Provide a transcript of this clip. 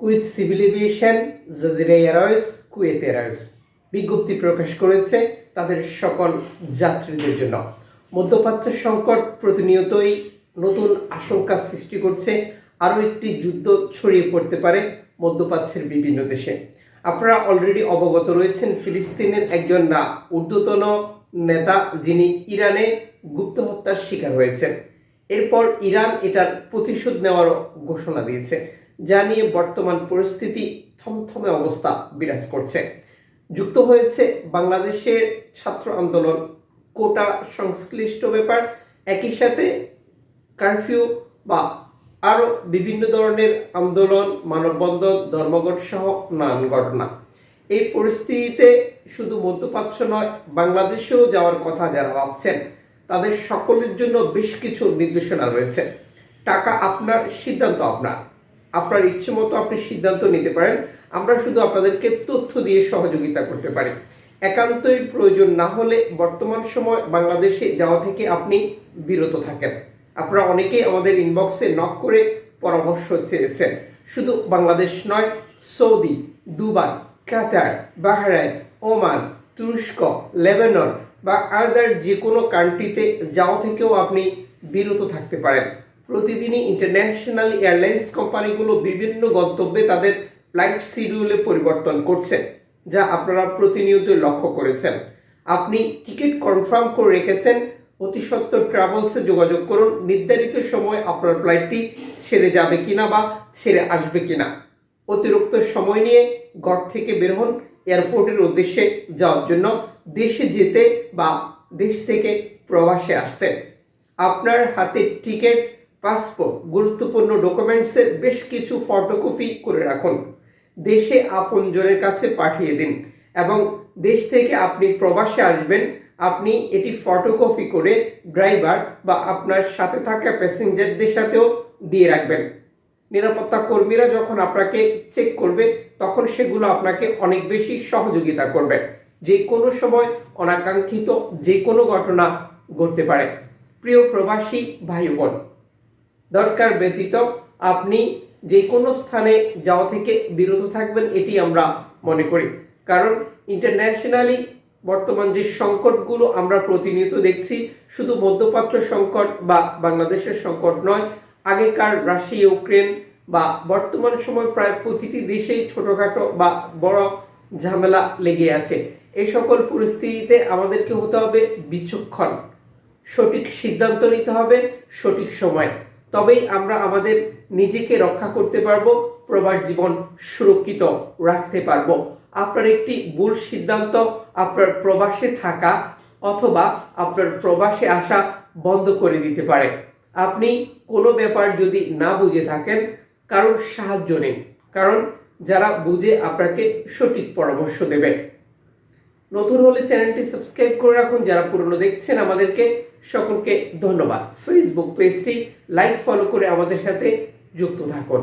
Kuwait civil aviation, Jazeera airways, Kuwait airways. বিজ্ঞপ্তি প্রকাশ করেছে তাদের সকল যাত্রীদের জন্য। মধ্যপ্রাচ্য সংকট প্রতিনিয়তই নতুন আশঙ্কা সৃষ্টি করছে। আরও একটি যুদ্ধ ছড়িয়ে পড়তে পারে মধ্যপ্রাচ্যের বিভিন্ন দেশে। আপনারা অলরেডি অবগত রয়েছেন, ফিলিস্তিনের একজন না, ঊর্ধ্বতন নেতা যিনি ইরানে গুপ্ত হত্যার শিকার হয়েছেন। এরপর ইরান এটার প্রতিশোধ নেওয়ারও ঘোষণা দিয়েছে। যা নিয়ে বর্তমান পরিস্থিতি থমথমে অবস্থা বিরাজ করছে। যুক্ত হয়েছে বাংলাদেশের ছাত্র আন্দোলন। কোটা সংশ্লিষ্ট ব্যাপার একই সাথে কারফিউ বা আরও বিভিন্ন ধরনের আন্দোলন, মানববন্ধন, ধর্মঘট সহ নানান ঘটনা। এই পরিস্থিতিতে শুধু মধ্যপ্রাচ্য নয়, বাংলাদেশেও যাওয়ার কথা যারা ভাবছেন, তাদের সকলের জন্য বেশ কিছু নির্দেশনা রয়েছে। টাকা আপনার, সিদ্ধান্ত আপনার। আপনার ইচ্ছে মতো আপনি সিদ্ধান্ত নিতে পারেন। আমরা শুধু আপনাদেরকে তথ্য দিয়ে সহযোগিতা করতে পারি। একান্তই প্রয়োজন না হলে বর্তমান সময় বাংলাদেশে যাওয়া থেকে আপনি বিরত থাকেন। আপনারা অনেকেই আমাদের ইনবক্সে নক করে পরামর্শ চেয়েছেন। শুধু বাংলাদেশ নয়, Saudi, Dubai, Qatar, Bahrain, Oman, তুরস্ক, লেবানন বা আদার যে কোনো কান্ট্রিতে যাওয়া থেকেও আপনি বিরত থাকতে পারেন। প্রতিদিনই ইন্টারন্যাশনাল এয়ারলাইন্স কোম্পানিগুলো বিভিন্ন গন্তব্যে তাদের ফ্লাইট শিডিউলে পরিবর্তন করছে, যা আপনারা প্রতিনিয়ত লক্ষ্য করেছেন। আপনি টিকিট কনফার্ম করে রেখেছেন, অতি সত্বর ট্রাভেলসে যোগাযোগ করুন, নির্ধারিত সময় আপনার ফ্লাইটটি ছেড়ে যাবে কিনা বা ছেড়ে আসবে কিনা। অতিরিক্ত সময় নিয়ে ঘর থেকে বের হন এয়ারপোর্টের উদ্দেশ্যে যাওয়ার জন্য দেশে যেতে বা দেশ থেকে প্রবাসে আসতে। আপনার হাতে টিকিট পাসপোর্ট গুরুত্বপূর্ণ ডকুমেন্টসের বেশ কিছু ফটোকপি করে রাখুন। দেশে আপনজনের কাছে পাঠিয়ে দিন এবং দেশ থেকে আপনি প্রবাসে আসবেন, আপনি এটি ফটোকপি করে ড্রাইভার বা আপনার সাথে থাকা প্যাসেঞ্জারদের সাথেও দিয়ে রাখবেন। নিরাপত্তা কর্মীরা যখন আপনাকে চেক করবে, তখন সেগুলো আপনাকে অনেক বেশি সহযোগিতা করবে। যে কোনো সময় অনাকাঙ্ক্ষিত যে কোনো ঘটনা ঘটতে পারে। প্রিয় প্রবাসী ভাই বোন দরকার ব্যতীত আপনি যে কোনো স্থানে যাওয়া থেকে বিরত থাকবেন, এটি আমরা মনে করি। কারণ ইন্টারন্যাশনালি বর্তমান যে সংকটগুলো আমরা প্রতিনিয়ত দেখছি, শুধু মধ্যপ্রাচ্য সংকট বা বাংলাদেশের সংকট নয়, আগেকার রাশিয়া, ইউক্রেন বা বর্তমান সময় প্রায় প্রতিটি দেশেই ছোটোখাটো বা বড় ঝামেলা লেগে আছে। এই সকল পরিস্থিতিতে আমাদেরকে হতে হবে বিচক্ষণ। সঠিক সিদ্ধান্ত নিতে হবে, সঠিক সময়। তবেই আমরা আমাদের নিজেকে রক্ষা করতে পারব, প্রবাস জীবন সুরক্ষিত রাখতে পারব। আপনার একটি ভুল সিদ্ধান্ত, আপনার প্রবাসে থাকা অথবা আপনার প্রবাসে আসা বন্ধ করে দিতে পারে। আপনি কোনো ব্যাপার যদি না বুঝে থাকেন, কারোর সাহায্য নেই কারণ যারা বুঝে আপনাকে সঠিক পরামর্শ দেবে। নতুন হলে চ্যানেলটি সাবস্ক্রাইব করে রাখুন। যারা পুরনো দেখছেন আমাদেরকে সকলকে ধন্যবাদ। ফেসবুক পেজটি লাইক ফলো করে আমাদের সাথে যুক্ত থাকুন।